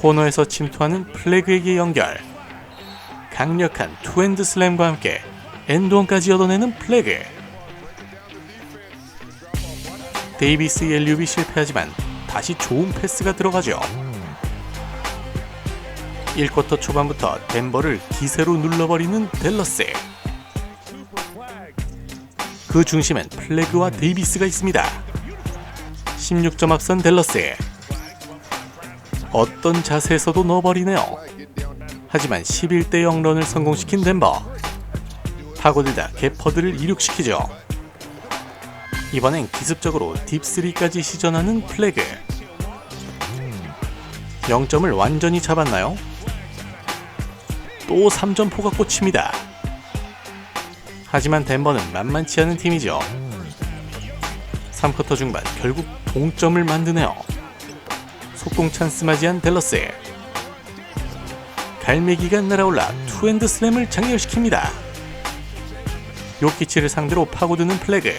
코너에서 침투하는 플래그에게 연결. 강력한 투핸드 슬램과 함께 엔드원까지 얻어내는 플래그. 데이비스 엘리웁이 실패하지만 다시 좋은 패스가 들어가죠. 1쿼터 초반부터 덴버를 기세로 눌러버리는 댈러스. 그 중심엔 플래그와 데이비스가 있습니다. 16점 앞선 댈러스. 어떤 자세에서도 넣어버리네요. 하지만 11대 0런을 성공시킨 덴버. 파고들다 개퍼들을 이륙시키죠. 이번엔 기습적으로 딥3까지 시전하는 플래그. 0점을 완전히 잡았나요? 또 3점포가 꽂힙니다. 하지만 덴버는 만만치 않은 팀이죠. 3쿼터 중반 결국 동점을 만드네요. 속공 찬스 맞이한 댈러스. 갈매기가 날아올라 투핸드 슬램을 장렬시킵니다. 요키치를 상대로 파고드는 플래그.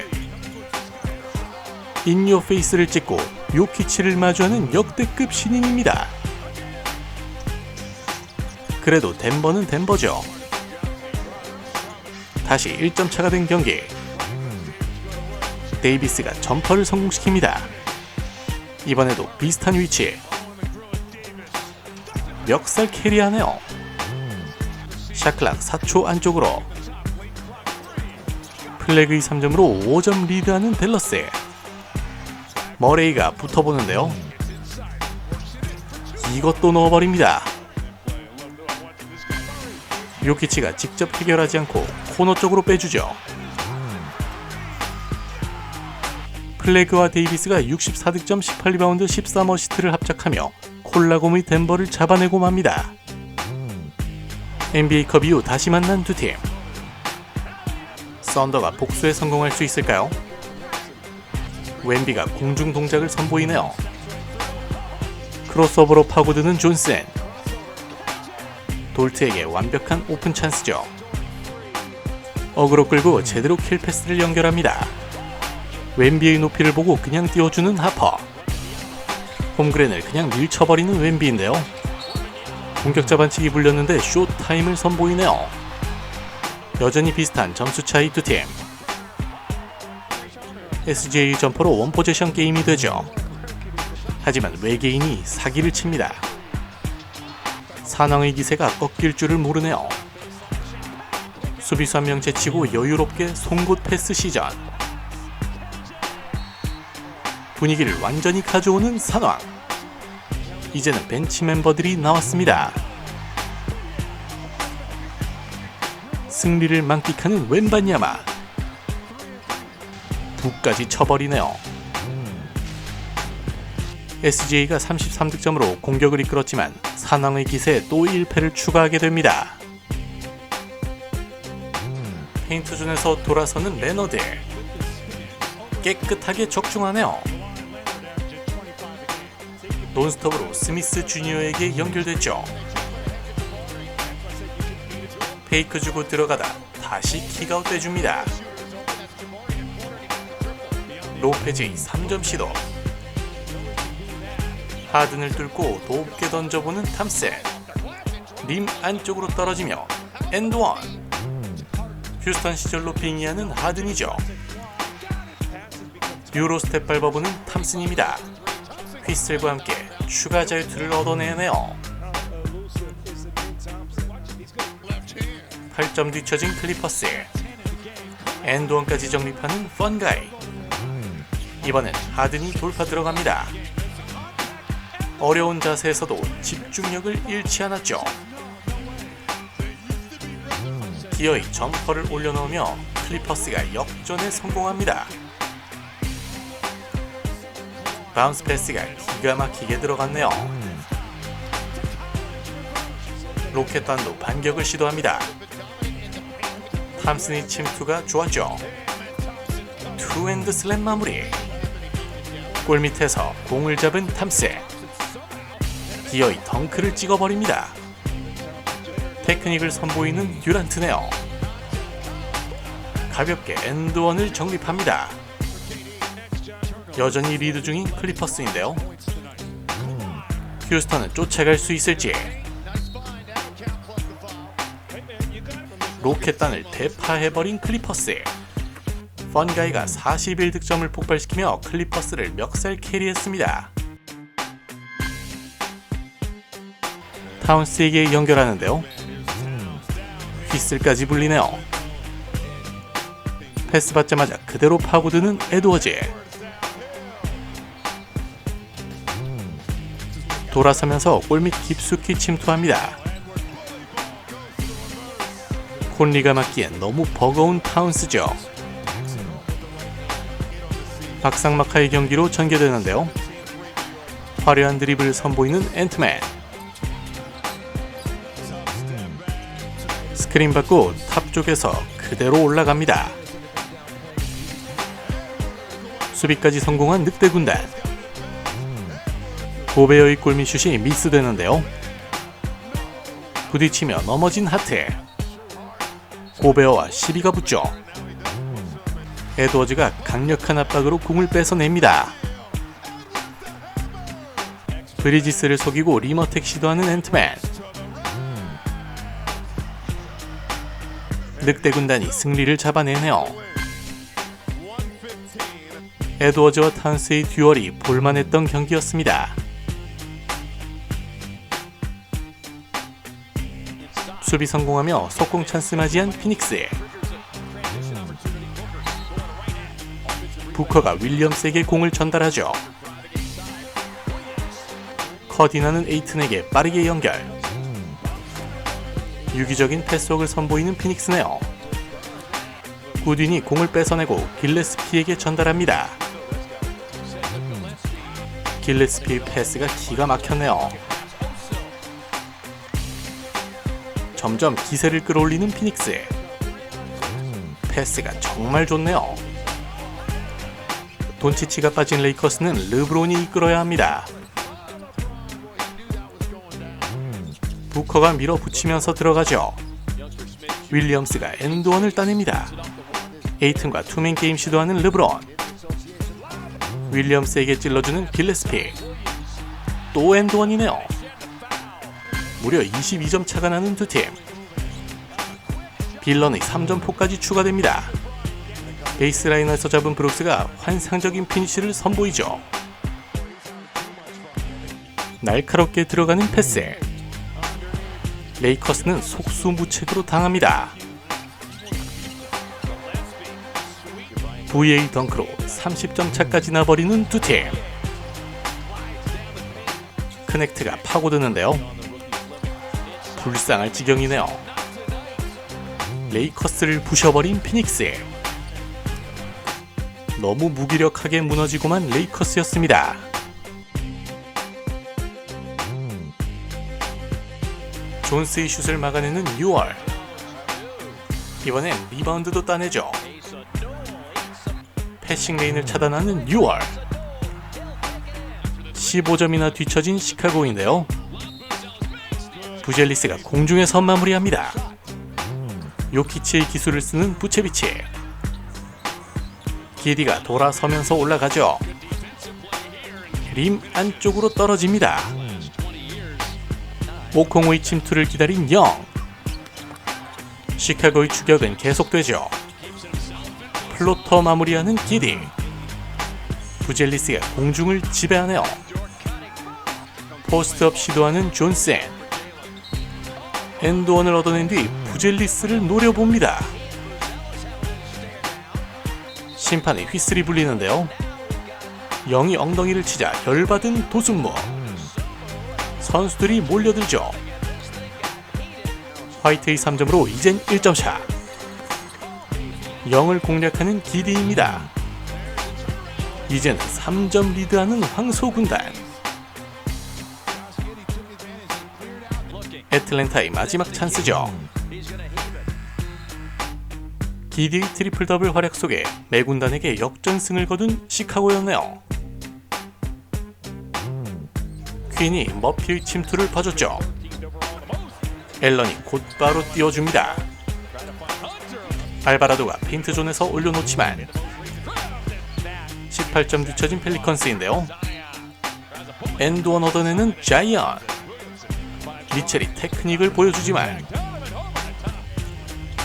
인요 페이스를 찍고 요키치를 마주하는 역대급 신인입니다. 그래도 덴버는 덴버죠. 다시 1점 차가 된 경기. 데이비스가 점퍼를 성공시킵니다. 이번에도 비슷한 위치. 멱살 캐리하네요. 샤클락 4초 안쪽으로. 플래그의 3점으로 5점 리드하는 댈러스. 머레이가 붙어보는데요. 이것도 넣어버립니다. 요키치가 직접 해결하지 않고 코너 쪽으로 빼주죠. 플래그와 데이비스가 64득점 18리바운드 13어시스트를 합작하며 콜라곰의 덴버를 잡아내고 맙니다. NBA컵 이후 다시 만난 두 팀. 썬더가 복수에 성공할 수 있을까요? 웬비가 공중 동작을 선보이네요. 크로스오버로 파고드는 존슨. 돌트에게 완벽한 오픈 찬스죠. 어그로 끌고 제대로 킬 패스를 연결합니다. 웬비의 높이를 보고 그냥 띄워주는 하퍼. 홈그랜을 그냥 밀쳐버리는 웬비인데요. 공격자 반칙이 불렸는데 쇼 타임을 선보이네요. 여전히 비슷한 점수 차이 두 팀. SJ 점퍼로 원포제션 게임이 되죠. 하지만 외계인이 사기를 칩니다. 사낭의 기세가 꺾일 줄을 모르네요. 수비수 한 명 제치고 여유롭게 송곳 패스 시전. 분위기를 완전히 가져오는 산왕. 이제는 벤치 멤버들이 나왔습니다. 승리를 만끽하는 웬반야마. 두까지 쳐버리네요. SJ가 33득점으로 공격을 이끌었지만 사낭의 기세에 또 1패를 추가하게 됩니다. 페인트존에서 돌아서는 레너드. 깨끗하게 적중하네요. 논스톱으로 스미스 주니어에게 연결됐죠. 페이크 주고 들어가다 다시 킥아웃 돼줍니다. 로페즈의 3점 시도. 하든을 뚫고 높게 던져보는 탐슨. 림 안쪽으로 떨어지며 엔드원. 휴스턴 시절로 빙의하는 하든이죠. 유로스텝 밟아보는 탐슨입니다. 휘슬과 함께 추가 자유투를 얻어내네요. 8점 뒤처진 클리퍼스. 엔드원까지 정립하는 펀가이. 이번엔 하든이 돌파 들어갑니다. 어려운 자세에서도 집중력을 잃지 않았죠. 기어이 점퍼를 올려놓으며 클리퍼스가 역전에 성공합니다. 바운스 패스가 기가 막히게 들어갔네요. 로켓 단도 반격을 시도합니다. 탐슨의 침투가 좋았죠. 투핸드 슬램 마무리. 골 밑에서 공을 잡은 탐슨. 기어이 덩크를 찍어버립니다. 테크닉을 선보이는 듀란트네요. 가볍게 엔드원을 정립합니다. 여전히 리드 중인 클리퍼스인데요. 휴스턴은 쫓아갈 수 있을지 로켓단을 대파해버린 클리퍼스 펀가이가 41 득점을 폭발시키며 클리퍼스를 멱살 캐리했습니다. 타운스에게 연결하는데요. 휘슬까지 불리네요. 패스 받자마자 그대로 파고드는 에드워즈. 돌아서면서 골밑 깊숙이 침투합니다. 콘리가 맞기엔 너무 버거운 타운스죠. 박상마카의 경기로 전개되는데요. 화려한 드리블을 선보이는 앤트맨. 스크린 받고 탑 쪽에서 그대로 올라갑니다. 수비까지 성공한 늑대 군단. 고베어의 골밑슛이 미스되는데요. 부딪히며 넘어진 하트. 고베어와 시비가 붙죠. 에드워즈가 강력한 압박으로 공을 뺏어냅니다. 브리지스를 속이고 리머텍 시도하는 앤트맨. 늑대 군단이 승리를 잡아내네요. 에드워즈와 탄스의 듀얼이 볼만했던 경기였습니다. 수비 성공하며 속공 찬스 맞이한 피닉스. 부커가 윌리엄스에게 공을 전달하죠. 커디나는 에이튼에게 빠르게 연결. 유기적인 패스웍을 선보이는 피닉스네요. 구딘이 공을 뺏어내고 길레스피에게 전달합니다. 길레스피의 패스가 기가 막혔네요. 점점 기세를 끌어올리는 피닉스. 패스가 정말 좋네요. 돈치치가 빠진 레이커스는 르브론이 이끌어야 합니다. 부커가 밀어붙이면서 들어가죠. 윌리엄스가 엔드원을 따냅니다. 에이튼과 투맨 게임 시도하는 르브론. 윌리엄스에게 찔러주는 길레스피. 또 엔드원이네요. 무려 22점 차가 나는 두 팀. 빌런의 3점포까지 추가됩니다. 베이스라인에서 잡은 브룩스가 환상적인 피니쉬를 선보이죠. 날카롭게 들어가는 패스. 레이커스는 속수무책으로 당합니다. VA 덩크로 30점 차까지 나버리는 두 팀. 크넥트가 파고드는데요. 불쌍할 지경이네요. 레이커스를 부셔버린 피닉스. 너무 무기력하게 무너지고만 레이커스였습니다. 존스의 슛을 막아내는 6월. 이번엔 리바운드도 따내죠. 패싱 레인을 차단하는 6월. 15점이나 뒤처진 시카고인데요. 부젤리스가 공중에서 마무리합니다. 요키치의 기술을 쓰는 부체비치. 기디가 돌아서면서 올라가죠. 림 안쪽으로 떨어집니다. 오콩오의 침투를 기다린 영. 시카고의 추격은 계속되죠. 플로터 마무리하는 기디. 부젤리스가 공중을 지배하네요. 포스트업 시도하는 존센. 엔드원을 얻어낸 뒤 부젤리스를 노려봅니다. 심판의 휘슬이 불리는데요. 영이 엉덩이를 치자 열받은 도순모. 선수들이 몰려들죠. 화이트의 3점으로 이젠 1점차. 영을 공략하는 기디입니다. 이제는 3점 리드하는 황소 군단. 애틀랜타의 마지막 찬스죠. 기디의 트리플 더블 활약 속에 매군단에게 역전승을 거둔 시카고였네요. 퀸이 머피의 침투를 봐줬죠. 앨런이 곧바로 띄워줍니다. 알바라도가 페인트존에서 올려놓지만 18점 뒤처진 펠리컨스인데요. 엔드원 얻어내는 자이언. 미첼이 테크닉을 보여주지만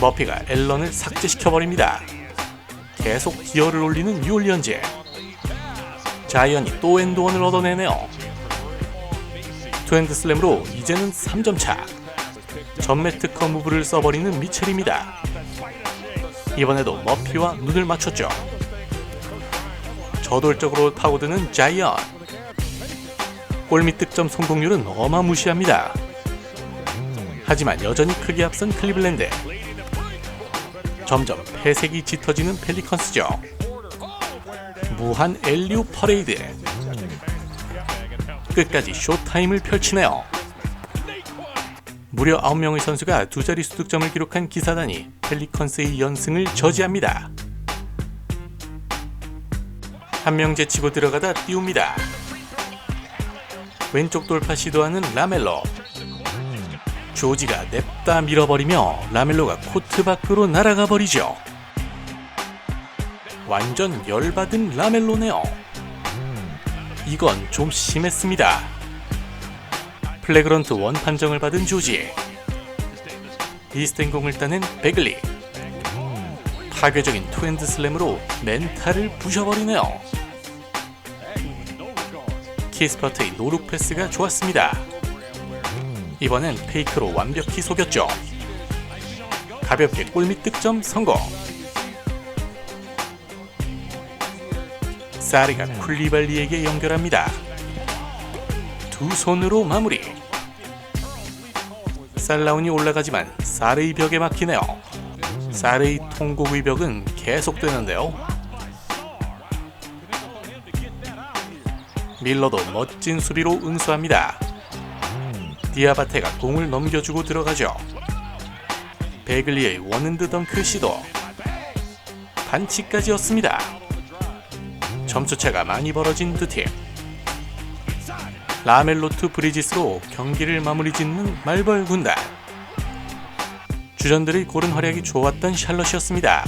머피가 앨런을 삭제시켜버립니다. 계속 기어를 올리는 뉴올리언즈. 자이언이 또 엔드원을 얻어내네요. 투핸드 슬램으로 이제는 3점 차. 전매 특허 무브를 써버리는 미첼입니다. 이번에도 머피와 눈을 맞췄죠. 저돌적으로 파고드는 자이언. 골밑 득점 성공률은 어마무시합니다. 하지만 여전히 크게 앞선 클리블랜드. 점점 폐색이 짙어지는 펠리컨스죠. 무한 엘리우 퍼레이드. 끝까지 쇼타임을 펼치네요. 무려 9명의 선수가 두 자릿수 득점을 기록한 기사단이 펠리컨스의 연승을 저지합니다. 한 명 제치고 들어가다 띄웁니다. 왼쪽 돌파 시도하는 라멜로. 조지가 냅다 밀어버리며 라멜로가 코트 밖으로 날아가 버리죠. 완전 열받은 라멜로네요. 이건 좀 심했습니다. 플래그런트 원 판정을 받은 조지. 이스텐 공을 따낸 베글리. 파괴적인 투핸드 슬램으로 멘탈을 부셔버리네요. 키스퍼트의 노룩 패스가 좋았습니다. 이번엔 페이크로 완벽히 속였죠. 가볍게 골밑 득점 성공. 사리가 쿨리발리에게 연결합니다. 두 손으로 마무리. 살라운이 올라가지만 사르의 벽에 막히네요. 사르의 통곡의 벽은 계속되는데요. 밀러도 멋진 수비로 응수합니다. 디아바테가 공을 넘겨주고 들어가죠. 베글리의 원핸드 덩크 시도. 반칙까지였습니다. 점수차가 많이 벌어진 두 팀. 라멜로트 브리지스로 경기를 마무리 짓는 말벌 군단. 주전들의 고른 활약이 좋았던 샬럿이었습니다.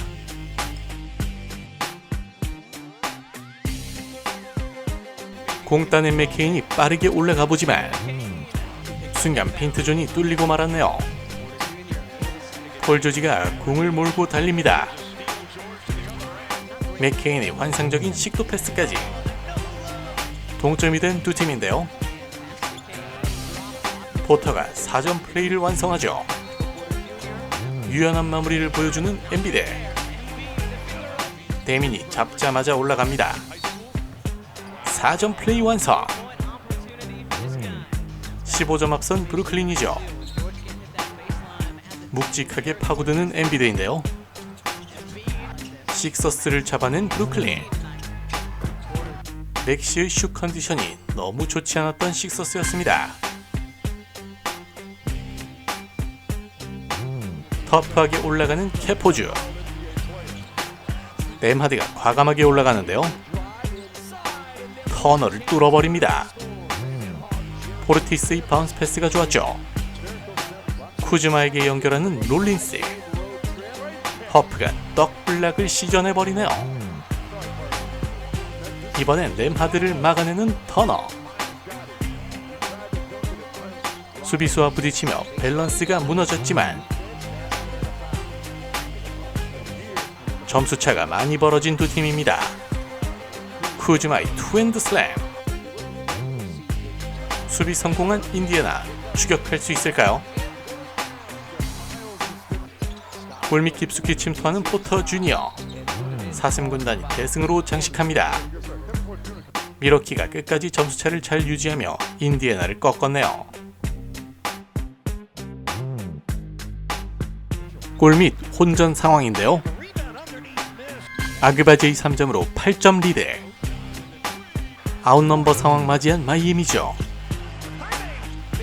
공 따낸 맥케인이 빠르게 올라가 보지만 순간 페인트존이 뚫리고 말았네요. 폴 조지가 공을 몰고 달립니다. 맥케인의 환상적인 식도 패스까지 동점이 된 두 팀인데요. 포터가 4점 플레이를 완성하죠. 유연한 마무리를 보여주는 엔비드. 데민이 잡자마자 올라갑니다. 4점 플레이 완성. 15점 앞선 브루클린이죠. 묵직하게 파고드는 엔비드인데요. 식서스를 잡아낸 브루클린. 맥시의 슛 컨디션이 너무 좋지 않았던 식서스였습니다. 터프하게 올라가는 캐포즈. 램하드가 과감하게 올라가는데요. 터널을 뚫어버립니다. 포르티스의 바운스 패스가 좋았죠. 쿠즈마에게 연결하는 롤린스. 허프가 떡블락을 시전해버리네요. 이번엔 램하드를 막아내는 터너. 수비수와 부딪히며 밸런스가 무너졌지만 점수차가 많이 벌어진 두 팀입니다. 쿠즈마의 투핸드 슬램. 수비 성공한 인디애나 추격할 수 있을까요? 골밑 깊숙이 침투하는 포터 주니어. 사슴 군단이 대승으로 장식합니다. 미러키가 끝까지 점수차를 잘 유지하며 인디애나를 꺾었네요. 골밑 혼전 상황인데요. 아그바제이 3점으로 8점 리드. 아웃넘버 상황 맞이한 마이애미죠.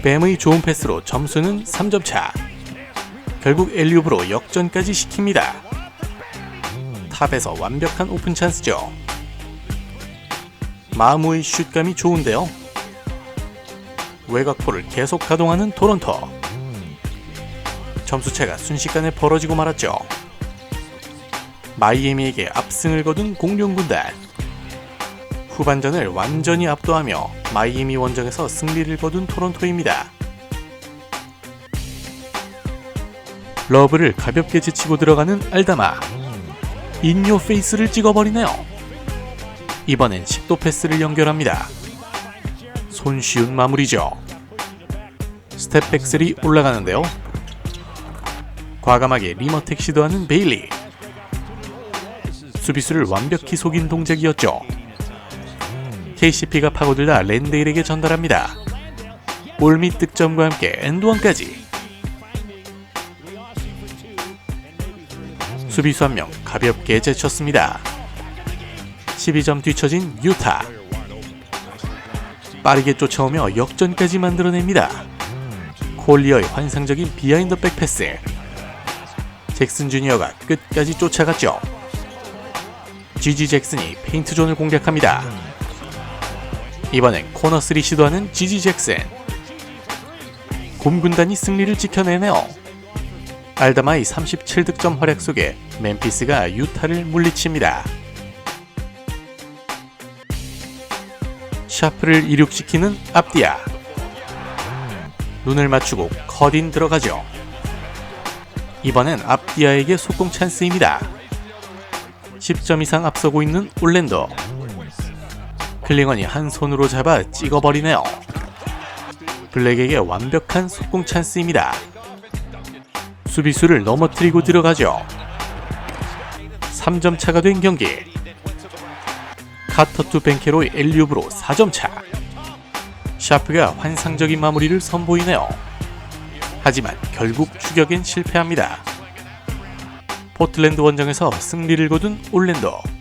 뱀의 좋은 패스로 점수는 3점 차. 결국 엘리웁으로 역전까지 시킵니다. 탑에서 완벽한 오픈 찬스죠. 마무의 슛감이 좋은데요. 외곽포를 계속 가동하는 토론토. 점수차가 순식간에 벌어지고 말았죠. 마이애미에게 압승을 거둔 공룡 군단. 후반전을 완전히 압도하며 마이애미 원정에서 승리를 거둔 토론토입니다. 러브를 가볍게 제치고 들어가는 알다마. 인요 페이스를 찍어버리네요. 이번엔 10도 패스를 연결합니다. 손쉬운 마무리죠. 스텝백셀이 올라가는데요. 과감하게 리머텍 시도하는 베일리. 수비수를 완벽히 속인 동작이었죠. KCP가 파고들다 랜데일에게 전달합니다. 골밑 득점과 함께 엔드원까지. 수비수 한 명 가볍게 제쳤습니다. 12점 뒤처진 유타. 빠르게 쫓아오며 역전까지 만들어냅니다. 콜리어의 환상적인 비하인드 백 패스. 잭슨 주니어가 끝까지 쫓아갔죠. 지지 잭슨이 페인트 존을 공략합니다. 이번엔 코너 3 시도하는 지지 잭슨. 곰 군단이 승리를 지켜내네요. 알다마의 37득점 활약 속에 멤피스가 유타를 물리칩니다. 샤프를 이륙시키는 앞디아. 눈을 맞추고 컷인 들어가죠. 이번엔 앞디아에게 속공 찬스입니다. 10점 이상 앞서고 있는 올랜도. 클링언이 한 손으로 잡아 찍어버리네요. 블랙에게 완벽한 속공 찬스입니다. 수비수를 넘어뜨리고 들어가죠. 3점 차가 된 경기. 카터 투 벤케로의 엘리웁으로 4점 차. 샤프가 환상적인 마무리를 선보이네요. 하지만 결국 추격엔 실패합니다. 포틀랜드 원정에서 승리를 거둔 올랜도.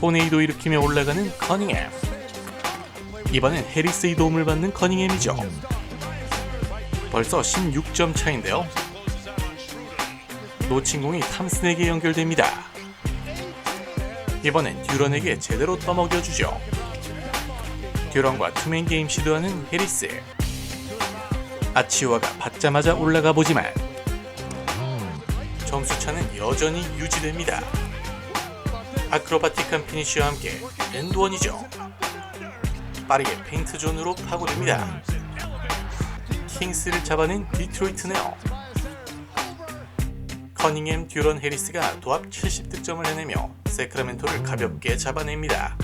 토네이도 일으키며 올라가는 커닝햄. 이번엔 해리스의 도움을 받는 커닝햄이죠. 벌써 16점 차인데요. 놓친 공이 탐슨에게 연결됩니다. 이번엔 듀런에게 제대로 떠먹여주죠. 듀런과 투맨 게임 시도하는 해리스. 아치오아가 받자마자 올라가 보지만 점수차는 여전히 유지됩니다. 아크로바틱한 피니쉬와 함께 엔드원이죠. 빠르게 페인트 존으로 파고듭니다. 킹스를 잡아낸 디트로이트네요. 커닝햄 듀런 해리스가 도합 70득점을 해내며 세크라멘토를 가볍게 잡아냅니다.